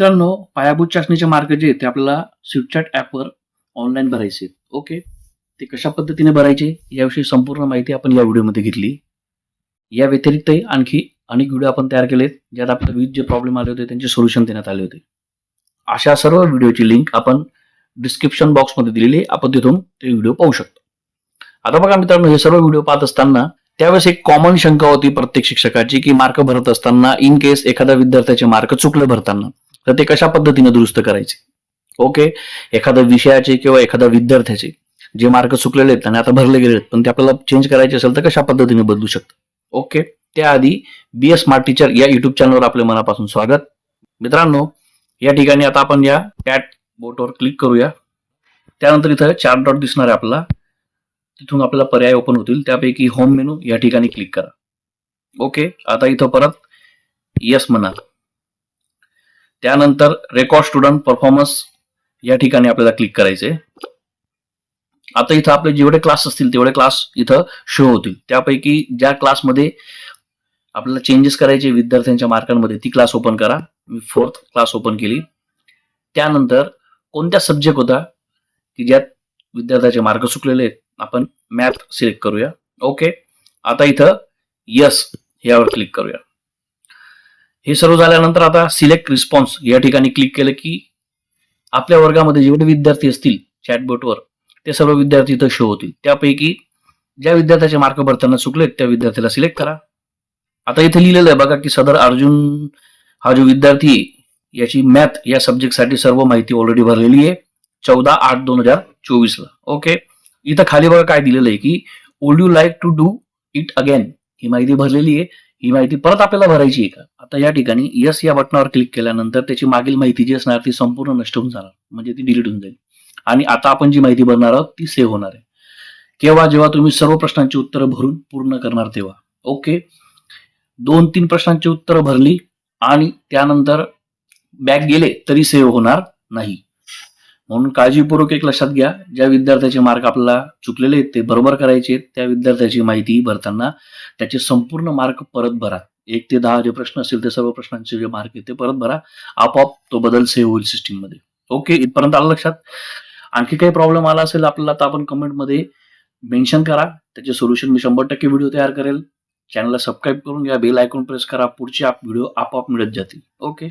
मित्रांनो पायाभूत चाचणीचे मार्क जे ते आपल्याला स्विपचॅट ॲपवर ऑनलाईन भरायचे आहेत. ओके ते कशा पद्धतीने भरायचे याविषयी संपूर्ण माहिती आपण या व्हिडिओमध्ये घेतली. या व्यतिरिक्तही आणखी अनेक व्हिडिओ आपण तयार केलेत ज्यात आपल्याला विविध जे प्रॉब्लेम आले होते त्यांचे सोल्युशन देण्यात आले होते. अशा सर्व व्हिडिओची लिंक आपण डिस्क्रिप्शन बॉक्समध्ये दिलेली आहे. आपण तिथून ते व्हिडिओ पाहू शकतो. आता बघा मित्रांनो हे सर्व व्हिडिओ पाहत असताना त्यावेळेस एक कॉमन शंका होती प्रत्येक शिक्षकाची की मार्क भरत असताना इन केस एखाद्या विद्यार्थ्याचे मार्क चुकले भरताना. तर ते कशा पद्धतीने दुरुस्त करायचे? ओके एखाद्या विषयाचे किंवा एखाद्या विद्यार्थ्याचे जे मार्क चुकलेले आहेत आणि आता भरले गेले आहेत पण ते आपल्याला चेंज करायचे असेल तर कशा पद्धतीने बदलू शकतं? ओके त्याआधी बी एस स्मार्ट टीचर या युट्यूब चॅनलवर आपले मनापासून स्वागत. मित्रांनो या ठिकाणी आता आपण या चॅट बोटवर क्लिक करूया. त्यानंतर इथं चार डॉट दिसणार आहे आपला तिथून आपल्याला पर्याय ओपन होतील. त्यापैकी होम मेनू या ठिकाणी क्लिक करा. ओके आता इथं परत येस म्हणा. त्यानंतर रेकॉर्ड स्टुडंट परफॉर्मन्स या ठिकाणी आपल्याला क्लिक करायचे. आता इथं आपले जेवढे क्लास असतील तेवढे क्लास इथं शो होतील. त्यापैकी ज्या क्लासमध्ये आपल्याला चेंजेस करायचे विद्यार्थ्यांच्या मार्कांमध्ये ती क्लास ओपन करा. मी फोर्थ क्लास ओपन केली. त्यानंतर कोणत्या सब्जेक्ट होता की ज्यात विद्यार्थ्याचे मार्क चुकलेले आहेत आपण मॅथ सिलेक्ट करूया. ओके आता इथं यस यावर क्लिक करूया. हे सर्व झाल्यानंतर आता सिलेक्ट रिस्पॉन्स या ठिकाणी क्लिक केलं की आपल्या वर्गामध्ये जेवढे विद्यार्थी असतील चॅटबोटवर ते सर्व विद्यार्थी इथं शो होतील. त्यापैकी ज्या विद्यार्थ्याचे मार्क भरताना चुकलेत त्या विद्यार्थ्याला सिलेक्ट करा. आता इथे लिहिलेलं आहे बघा की सदर अर्जुन हा जो विद्यार्थी याची मॅथ या सब्जेक्टसाठी सर्व माहिती ऑलरेडी भरलेली आहे. चौदा आठ दोन हजार चोवीसला. ओके इथं खाली बघा काय दिलेलं आहे की would you like to do it again ही माहिती भरलेली आहे. ही माहिती परत आपल्याला भरायची आहे का? आता या ठिकाणी यस या बटनावर क्लिक केल्यानंतर त्याची मागील माहिती जी असणार ती संपूर्ण नष्ट होऊन जाणार म्हणजे ती डिलीट होऊन जाईल. आणि आता आपण जी माहिती भरणार आहोत ती सेव्ह होणार आहे. केव्हा जेव्हा तुम्ही सर्व प्रश्नांची उत्तरं भरून पूर्ण करणार तेव्हा. ओके दोन तीन प्रश्नांची उत्तरं भरली आणि त्यानंतर बॅग गेले तरी सेव्ह होणार नाही. म्हणून काळजीपूर्वक एक लक्षात घ्या. ज्या विद्यार्थ्याचे मार्क आपल्याला चुकलेले आहेत ते बरोबर करायचे आहेत, त्या विद्यार्थ्याची माहिती भरताना त्याचे संपूर्ण मार्क परत भरा. एक ते दहा जे प्रश्न असतील ते सर्व प्रश्नांचे जे मार्क आहेत ते परत भरा. आपोआप तो बदल सेव्ह होईल सिस्टीममध्ये ओके इथपर्यंत आलं लक्षात? आणखी काही प्रॉब्लेम आला असेल आपल्याला तर आपण कमेंटमध्ये मेन्शन करा. त्याचे सोल्युशन मी शंभर टक्के व्हिडिओ तयार करेल. चॅनलला सबस्क्राईब करून घ्या. बेल आयकॉन प्रेस करा. पुढचे आप व्हिडिओ आपोआप मिळत जातील. ओके